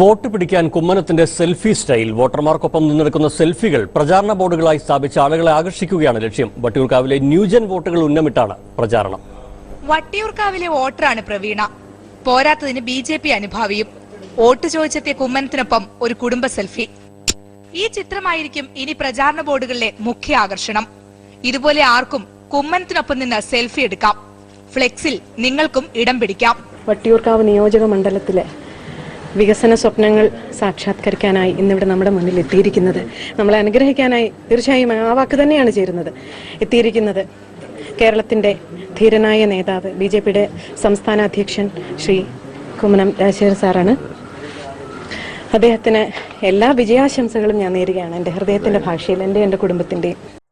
Vote പിടിക്കാൻ കുമ്മനത്തിന്റെ selfie style. വോട്ടർമാർക്കൊപ്പം നിന്നെടുക്കുന്ന സെൽഫികൾ പ്രചാരണ ബോർഡുകളായി സ്ഥാപിച്ച ആളുകളെ ആകർഷിക്കുകയാണ് ലക്ഷ്യം. വട്ടിയൂർക്കാവിലെ ന്യൂജൻ വോട്ടുകൾ ഉന്നമിട്ടാണ് പ്രചാരണം. വട്ടിയൂർക്കാവിലെ വോട്ടറാണ് പ്രവീണ. പോരാത്തതിന് ബി ജെ പി അനുഭാവിയും. വോട്ട് ചോദിച്ചെത്തിയ കുമ്മനത്തിനൊപ്പം ഒരു കുടുംബ സെൽഫി. ഈ ചിത്രമായിരിക്കും ഇനി പ്രചാരണ ബോർഡുകളിലെ മുഖ്യ ആകർഷണം. ഇതുപോലെ ആർക്കും കുമ്മനത്തിനൊപ്പം നിന്ന് സെൽഫി എടുക്കാം. ഫ്ലെക്സിൽ നിങ്ങൾക്കും ഇടം പിടിക്കാം. വട്ടിയൂർക്കാവ് നിയോജക മണ്ഡലത്തിലെ വികസന സ്വപ്നങ്ങൾ സാക്ഷാത്കരിക്കാനായി ഇന്നിവിടെ നമ്മുടെ മുന്നിൽ എത്തിയിരിക്കുന്നത്. നമ്മളെ അനുഗ്രഹിക്കാനായി തീർച്ചയായും ആ വാക്ക് തന്നെയാണ് ചേരുന്നത്. എത്തിയിരിക്കുന്നത് കേരളത്തിന്റെ ധീരനായ നേതാവ് ബി ജെ പിയുടെ സംസ്ഥാന അധ്യക്ഷൻ ശ്രീ കുമ്മനം രാജശേഖരൻ സാറാണ്. അദ്ദേഹത്തിന് എല്ലാ വിജയാശംസകളും ഞാൻ നേരുകയാണ്. എന്റെ ഹൃദയത്തിന്റെ ഭാഷയിൽ എന്റെ എന്റെ കുടുംബത്തിന്റെയും.